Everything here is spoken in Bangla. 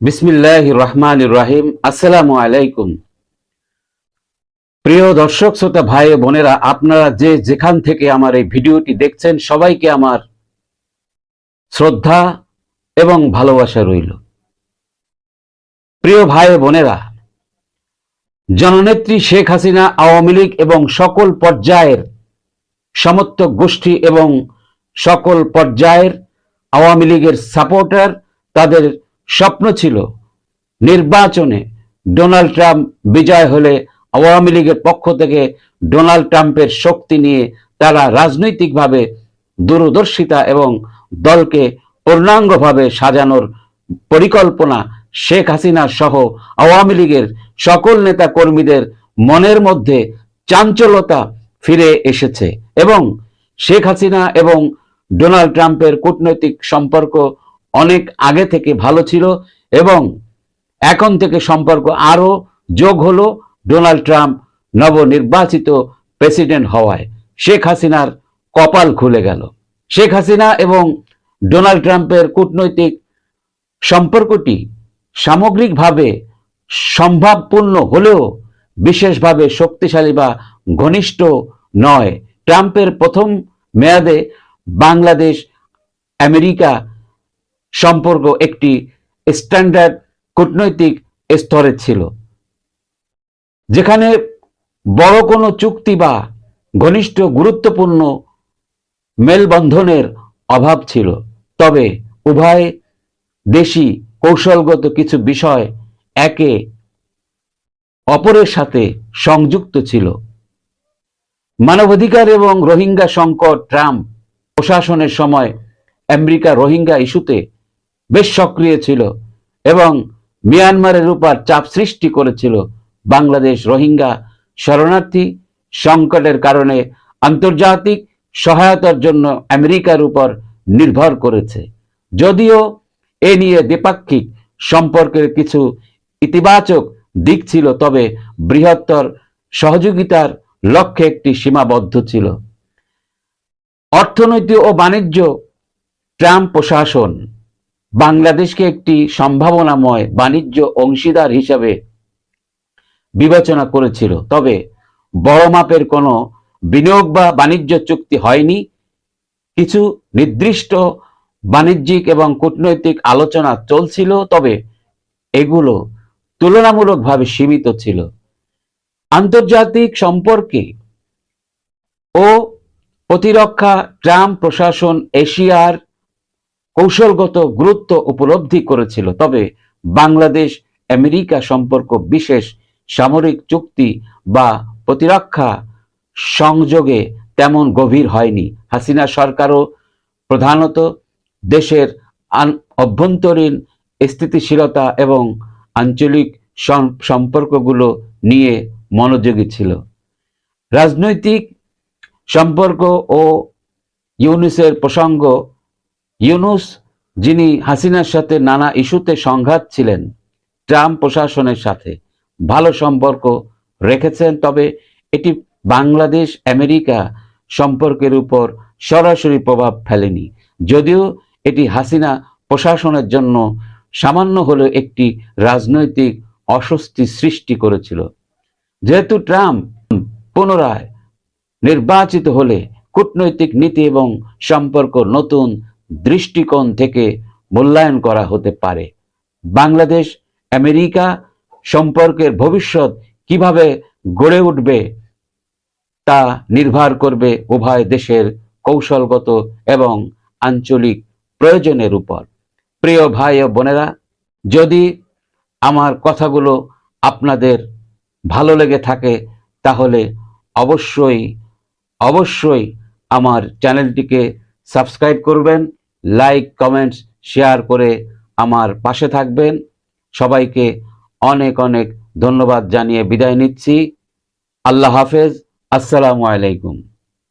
বিসমিল্লাহ রহমান রাহিম। আসসালামু আলাইকুম। প্রিয় দর্শক, শ্রোতা, ভাই বোনেরা, আপনারা যে যেখান থেকে আমার এই ভিডিওটি দেখছেন, সবাইকে আমার শ্রদ্ধা এবং ভালোবাসা রইল। প্রিয় ভাই বোনেরা, জননেত্রী শেখ হাসিনা, আওয়ামী লীগ এবং সকল পর্যায়ের সমর্থক গোষ্ঠী এবং সকল পর্যায়ের আওয়ামী লীগের সাপোর্টার তাদের স্বপ্ন ছিল নির্বাচনে ডোনাল্ড ট্রাম্প বিজয় হলে আওয়ামী লীগের পক্ষ থেকে ডোনাল্ড ট্রাম্পের শক্তি নিয়ে তারা রাজনৈতিকভাবে দূরদর্শিতা এবং দলকে পূর্ণাঙ্গভাবে সাজানোর পরিকল্পনা শেখ হাসিনা সহ আওয়ামী লীগের সকল নেতা কর্মীদের মনের মধ্যে চাঞ্চলতা ফিরে এসেছে এবং শেখ হাসিনা এবং ডোনাল্ড ট্রাম্পের কূটনৈতিক সম্পর্ক অনেক আগে থেকে ভালো ছিল এবং এখন থেকে সম্পর্ক আরও যোগ হলো ডোনাল্ড ট্রাম্প নবনির্বাচিত প্রেসিডেন্ট হওয়ায়। শেখ হাসিনার কপাল খুলে গেল। শেখ হাসিনা এবং ডোনাল্ড ট্রাম্পের কূটনৈতিক সম্পর্কটি সামগ্রিকভাবে সম্ভাবপূর্ণ হলেও বিশেষভাবে শক্তিশালী বা ঘনিষ্ঠ নয়। ট্রাম্পের প্রথম মেয়াদে বাংলাদেশ, আমেরিকা সম্পর্ক একটি স্ট্যান্ডার্ড কূটনৈতিক স্তরে ছিল, যেখানে বড় কোনো চুক্তি বা ঘনিষ্ঠ গুরুত্বপূর্ণ মেলবন্ধনের অভাব ছিল। তবে উভয় দেশি কৌশলগত কিছু বিষয় একে অপরের সাথে সংযুক্ত ছিল। মানবাধিকার এবং রোহিঙ্গা সংকট ট্রাম্প প্রশাসনের সময় আমেরিকা রোহিঙ্গা ইস্যুতে বেশ সক্রিয় ছিল এবং মিয়ানমারের উপর চাপ সৃষ্টি করেছিল বাংলাদেশ রোহিঙ্গা শরণার্থী সংকটের কারণে আন্তর্জাতিক সহায়তার জন্য আমেরিকার উপর নির্ভর করেছে। যদিও এ নিয়ে দ্বিপাক্ষিক সম্পর্কের কিছু ইতিবাচক দিক ছিল, তবে বৃহত্তর সহযোগিতার লক্ষ্যে একটি সীমাবদ্ধ ছিল। অর্থনৈতিক ও বাণিজ্য, ট্রাম্প প্রশাসন বাংলাদেশকে একটি সম্ভাবনাময় বাণিজ্য অংশীদার হিসাবে বিবেচনা করেছিল। তবে বড় মাপের কোনো বিনিয়োগ বা বাণিজ্য চুক্তি হয়নি। কিছু নির্দিষ্ট বাণিজ্যিক এবং কূটনৈতিক আলোচনা চলছিল, তবে এগুলো তুলনামূলকভাবে সীমিত ছিল। আন্তর্জাতিক সম্পর্কে ও প্রতিরক্ষা, ট্রাম্প প্রশাসন, এশিয়ার কৌশলগত গুরুত্ব উপলব্ধি করেছিল। তবে বাংলাদেশ আমেরিকা সম্পর্ক বিশেষ সামরিক চুক্তি বা প্রতিরক্ষা সংযোগে তেমন গভীর হয়নি। হাসিনা সরকারও প্রধানত দেশের অভ্যন্তরীণ স্থিতিশীলতা এবং আঞ্চলিক সম- সম্পর্কগুলো নিয়ে মনোযোগী ছিল। রাজনৈতিক সম্পর্ক ও ইউনিসের প্রসঙ্গ ইউনুস, যিনি হাসিনার সাথে নানা ইস্যুতে সংঘাত ছিলেন, ট্রাম্প প্রশাসনের সাথে ভালো সম্পর্ক রেখেছেন, তবে এটি বাংলাদেশ, আমেরিকা সম্পর্কের উপর সরাসরি প্রভাব ফেলেনি। যদিও এটি হাসিনা প্রশাসনের জন্য সামান্য হলেও একটি রাজনৈতিক অস্বস্তি সৃষ্টি করেছিল। যেহেতু ট্রাম্প পুনরায় নির্বাচিত হলে কূটনৈতিক নীতি এবং সম্পর্ক নতুন দৃষ্টিকোণ থেকে মূল্যায়ন করা হতে পারে। বাংলাদেশ, আমেরিকা সম্পর্কের ভবিষ্যৎ কীভাবে গড়ে উঠবে তা নির্ভর করবে উভয় দেশের কৌশলগত এবং আঞ্চলিক প্রয়োজনের উপর। প্রিয় ভাই ও বোনেরা, যদি আমার কথাগুলো আপনাদের ভালো লেগে থাকে, তাহলে অবশ্যই অবশ্যই আমার চ্যানেলটিকে সাবস্ক্রাইব করবেন। লাইক কমেন্টস শেয়ার করে আমার পাশে থাকবেন। সবাইকে অনেক অনেক ধন্যবাদ জানিয়ে বিদায় নিচ্ছি। আল্লাহ হাফেজ। আসসালামু আলাইকুম।